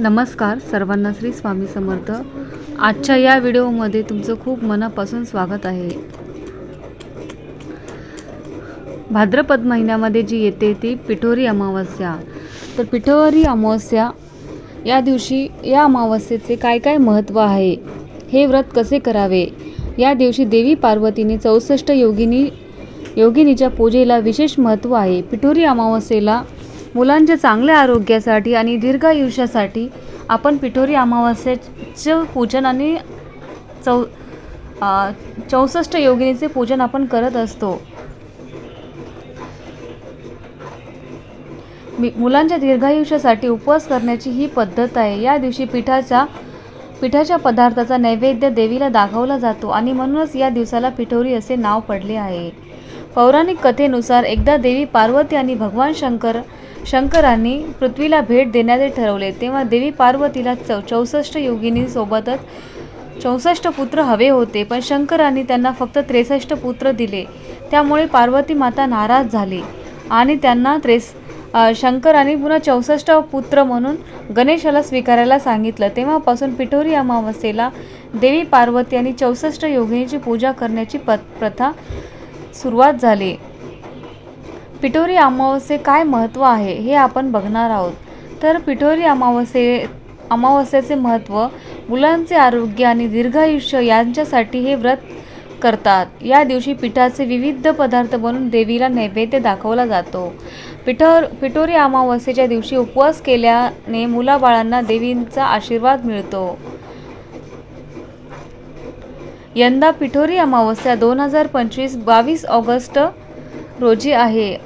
नमस्कार सर्वांना श्री स्वामी समर्थ. आजच्या या व्हिडिओमध्ये तुमचं खूप मनापासून स्वागत आहे. भाद्रपद महिन्यामध्ये जी येते ती पिठोरी अमावस्या. तर पिठोरी अमावस्या या दिवशी या अमावस्येचे काय काय महत्त्व आहे हे व्रत कसे करावे? या दिवशी देवी पार्वतीने चौसष्ट योगिनी योगिनीच्या पूजेला विशेष महत्त्व आहे. पिठोरी अमावस्येला मुलांच्या चांगल्या आरोग्यासाठी आणि दीर्घायुष्यासाठी आपण पिठोरी अमावास्येचं पूजन आणि चौ चौसष्ट योगिनीचे पूजन आपण करत असतो. मी मुलांच्या दीर्घायुष्यासाठी उपवास करण्याची ही पद्धत आहे. या दिवशी पिठाच्या पिठाच्या पदार्थाचा नैवेद्य देवीला दाखवला जातो आणि म्हणूनच या दिवसाला पिठोरी असे नाव पडले आहे. पौराणिक कथेनुसार एकदा देवी पार्वती आणि भगवान शंकर शंकरांनी पृथ्वीला भेट देण्याचे ठरवले तेव्हा देवी पार्वतीला चौ चौसष्ट योगिनीसोबतच चौसष्ट पुत्र हवे होते पण शंकरांनी त्यांना फक्त त्रेसष्ट पुत्र दिले. त्यामुळे पार्वती माता नाराज झाली आणि त्यांना त्रेस शंकरांनी पुन्हा चौसष्ट पुत्र म्हणून गणेशाला स्वीकारायला सांगितलं. तेव्हापासून पिठोरी अमावस्येला देवी पार्वती आणि चौसष्ट योगिनीची पूजा करण्याची प प्रथा सुरुवात झाली. पिठोरी अमावस्ये काय महत्त्व आहे हे आपण बघणार आहोत. तर पिठोरी अमावस्ये अमावस्याचे महत्त्व मुलांचे आरोग्य आणि दीर्घायुष्य यांच्यासाठी हे व्रत करतात. या दिवशी पिठाचे विविध पदार्थ बनवून देवीला नैवेद्य दाखवला जातो. पिठोर पिठोरी अमावस्येच्या दिवशी उपवास केल्याने मुलाबाळांना देवींचा आशीर्वाद मिळतो. यंदा पिठोरी अमावस्या दोन हजार पंचवीस बावीस ऑगस्ट रोजी आहे.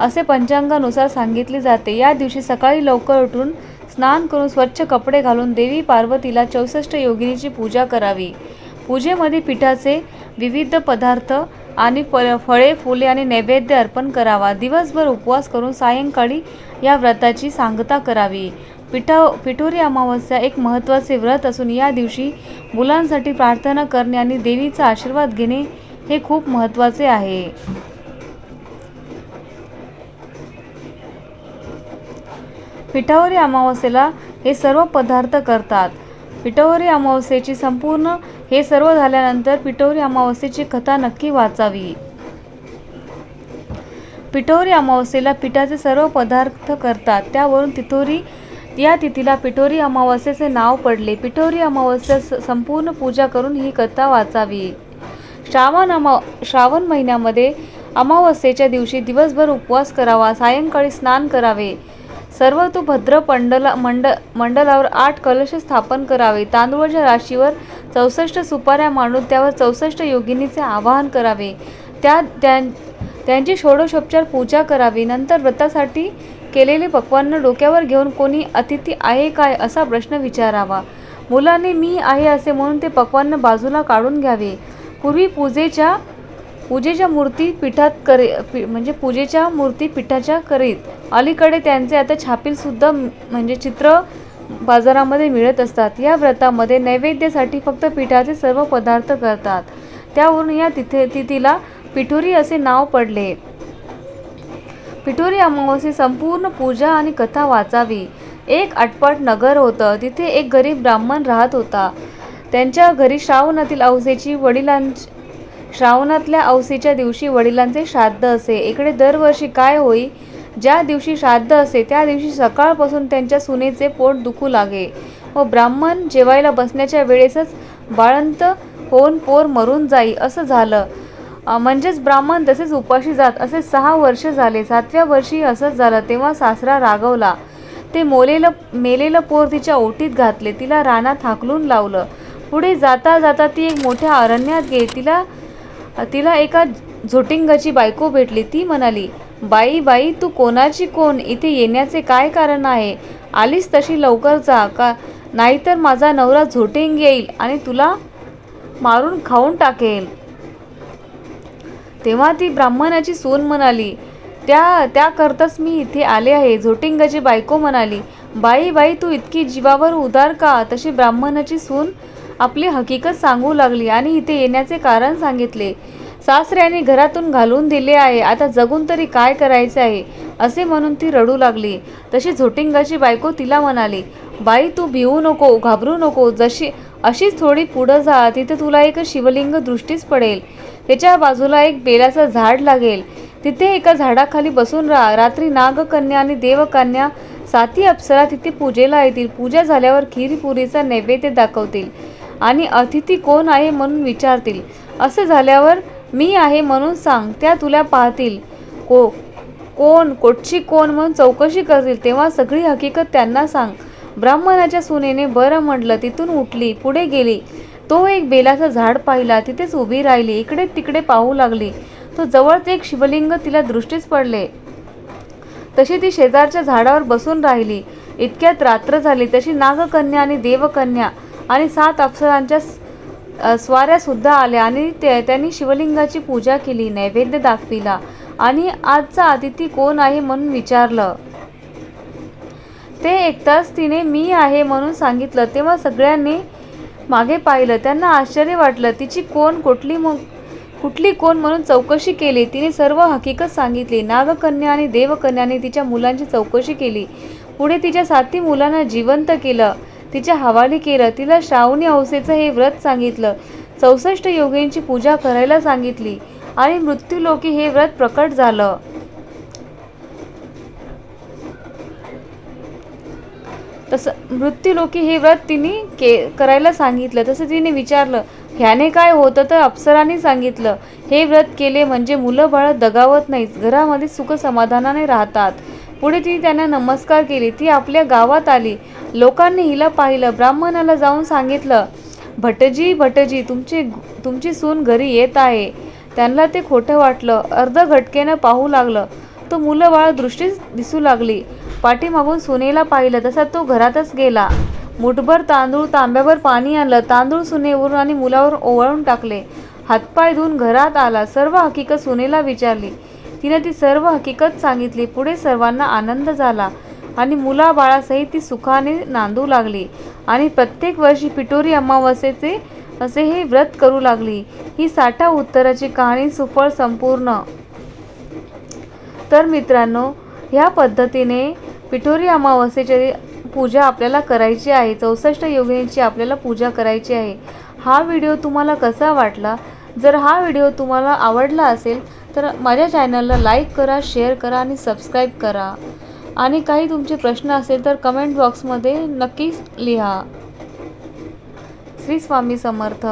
असे पंचांगानुसार सांगितले जाते. या दिवशी सकाळी लवकर उठून स्नान करून स्वच्छ कपडे घालून देवी पार्वतीला चौसष्ट योगिनीची पूजा करावी. पूजेमध्ये पिठाचे विविध पदार्थ आणि फ फळे फुले आणि नैवेद्य अर्पण करावा. दिवसभर उपवास करून सायंकाळी या व्रताची सांगता करावी. पिठा पिठोरी अमावस्या एक महत्त्वाचे व्रत असून या दिवशी मुलांसाठी प्रार्थना करणे आणि देवीचा आशीर्वाद घेणे हे खूप महत्त्वाचे आहे. पिठावरी अमावस्येला हे सर्व पदार्थ करतात. पिठावरी अमावस्येची संपूर्ण हे सर्व झाल्यानंतर पिठोरी अमावस्येची कथा नक्की वाचावी. पिठोरी अमावस्येला पिठाचे सर्व पदार्थ करतात. त्यावरून तिथोरी या तिथीला पिठोरी अमावस्येचे नाव पडले. पिठोरी अमावस्या संपूर्ण पूजा करून ही कथा वाचावी. श्रावण अमा श्रावण महिन्यामध्ये अमावस्येच्या दिवशी दिवसभर उपवास करावा. सायंकाळी स्नान करावे. सर्व तो भद्र पंडला मंड मंडलावर आठ कलश स्थापन करावे. तांदूळाच्या राशीवर चौसष्ट सुपाऱ्या मांडून त्यावर चौसष्ट योगिनीचे आवाहन करावे. त्या त्यां त्यांची षोडशोपचार पूजा करावी. नंतर व्रतासाठी केलेले पक्वान्न डोक्यावर घेऊन कोणी अतिथी आहे काय असा प्रश्न विचारावा. मुलांनी मी आहे असे म्हणून ते पक्वान्न बाजूला काढून घ्यावे. पूर्वी पूजेच्या पूजेच्या मूर्ती पिठात करे पि म्हणजे पूजेच्या मूर्ती पिठाच्या करीत. अलीकडे त्यांचे आता छापीलसुद्धा म्हणजे चित्र बाजारामध्ये मिळत असतात. या व्रतामध्ये नैवेद्यासाठी फक्त पिठाचे सर्व पदार्थ करतात. त्यावरून या तिथे तिथीला पिठोरी असे नाव पडले. पिठोरी अमावस्ये संपूर्ण पूजा आणि कथा वाचावी. एक आटपाट नगर होतं. तिथे एक गरीब ब्राह्मण राहत होता. त्यांच्या घरी श्रावणातील अवसेची वडिलांची श्रावणातल्या औसीच्या दिवशी वडिलांचे श्राद्ध असे. इकडे दरवर्षी काय होई? ज्या दिवशी श्राद्ध असे त्या दिवशी सकाळपासून त्यांच्या सुनेचे पोट दुखू लागे. व ब्राह्मण जेवायला बसण्याच्या वेळेसच बाळंत होऊन पोर मरून जाई असं झालं. म्हणजेच ब्राह्मण तसेच उपाशी जात असे सहा वर्ष झाले. सातव्या वर्षी असंच झालं तेव्हा सासरा रागवला. ते मोलेलं मेलेलं पोर तिच्या ओटीत घातले तिला रानात हाकलून लावलं. पुढे जाता जाता ती एक मोठ्या अरण्यात गेली तिला तिला एका झोटिंगाची बायको भेटली. ती म्हणाली बाई बाई तू कोणाची कोण? इथे येण्याचे काय कारण आहे? आलीस तशी लवकर जा का नाहीतर माझा नवरा झोटिंग येईल आणि तुला मारून खाऊन टाकेल. तेव्हा ती ब्राह्मणाची सून म्हणाली त्या त्याकरताच मी इथे आले आहे. झोटिंगाची बायको म्हणाली बाई बाई तू इतकी जीवावर उदार का? तशी ब्राह्मणाची सून आपली हकीकत सांगू लागली आणि इथे येण्याचे कारण सांगितले. सासऱ्याने घरातून घालून दिले आहे आता जगून तरी काय करायचे आहे असे म्हणून ती रडू लागली. तशी झोटिंगाची बायको तिला म्हणाली बाई तू भिवू नको घाबरू नको जशी अशीच थोडी पुढं जा तिथे तुला एक शिवलिंग दृष्टीच पडेल. त्याच्या बाजूला एक बेलाचं झाड लागेल. तिथे एका झाडाखाली बसून राहा. रात्री नागकन्या आणि देवकन्या साती अप्सरा तिथे पूजेला येतील. पूजा झाल्यावर खीरपुरीचा नैवेद्य दाखवतील. आणि अतिथी कोण आहे म्हणून विचारतील. असे झाल्यावर मी आहे म्हणून सांग त्या तुला पाहतील. को कोण कोटची कोण म्हणून चौकशी करतील तेव्हा सगळी हकीकत त्यांना सांग. ब्राह्मणाच्या सुनेने बरं म्हटलं तिथून उठली पुढे गेली. तो एक बेलाचं झाड पाहिला तिथेच उभी राहिली इकडे तिकडे पाहू लागली. तो जवळच एक शिवलिंग तिला दृष्टीस पडले. तशी ती शेजारच्या झाडावर बसून राहिली. इतक्यात रात्र झाली तशी नागकन्या आणि देवकन्या. आणि सात अप्सरांच्या स्वाऱ्यासुद्धा आल्या आणि ते त्यांनी शिवलिंगाची पूजा केली नैवेद्य दाखविला. आणि आजचा अतिथी कोण आहे म्हणून विचारलं. ते ऐकताच तिने मी आहे म्हणून सांगितलं. तेव्हा सगळ्यांनी मागे पाहिलं. त्यांना आश्चर्य वाटलं. तिची कोण कुठली मग कुठली कोण म्हणून चौकशी केली? तिने सर्व हकीकत सांगितली. नागकन्या आणि देवकन्याने तिच्या मुलांची चौकशी केली. पुढे तिच्या साती मुलांना जिवंत केलं. तिच्या हवाली केलं तिला श्रावणी अवसेचं हे व्रत सांगितलं. चौसष्ट योगींची पूजा करायला सांगितली आणि मृत्यूलोकी हे व्रत प्रकट झालं. तसं मृत्यूलोकी हे व्रत तिने के करायला सांगितलं. तसं तिने विचारलं ह्याने काय होतं? तर अप्सरांनी सांगितलं हे व्रत केले म्हणजे मुलं बाळ दगावत नाहीत घरामध्ये सुख समाधानाने राहतात. पुढे ती त्यांना नमस्कार केली ती आपल्या गावात आली. लोकांनी हिला पाहिलं ब्राह्मणाला जाऊन सांगितलं भटजी भटजी तुमची तुमची सून घरी येत आहे. त्यांना ते खोटं वाटलं. अर्ध घटकेनं पाहू लागलं. तो मुलं बाळ दृष्टीच दिसू लागली. पाठीमागून सुनेला पाहिलं तसा तो घरातच गेला. मुठभर तांदूळ तांब्यावर पाणी आणलं. तांदूळ सुनेवरून आणि मुलावर ओवाळून टाकले. हातपाय धुवून घरात आला. सर्व हकीकत सुनेला विचारली. तिने ती सर्व हकीकत सांगितली. पुढे सर्वांना आनंद झाला आणि मुलाबाळासहित ती सुखाने नांदू लागली आणि प्रत्येक वर्षी पिटोरी अमावस्येचे असे हे व्रत करू लागली. ही साठा उत्तराची कहाणी सुफळ संपूर्ण. तर मित्रांनो ह्या पद्धतीने पिठोरी अमावस्येची पूजा आपल्याला करायची आहे. चौसष्ट योगिनीची आपल्याला पूजा करायची आहे. हा व्हिडिओ तुम्हाला कसा वाटला? जर हा व्हिडिओ तुम्हाला आवडला असेल तर माझ्या चॅनलला लाईक करा शेअर करा आणि सबस्क्राईब करा. आणि काही तुमचे प्रश्न असेल तर कमेंट बॉक्समध्ये नक्कीच लिहा. श्री स्वामी समर्थ.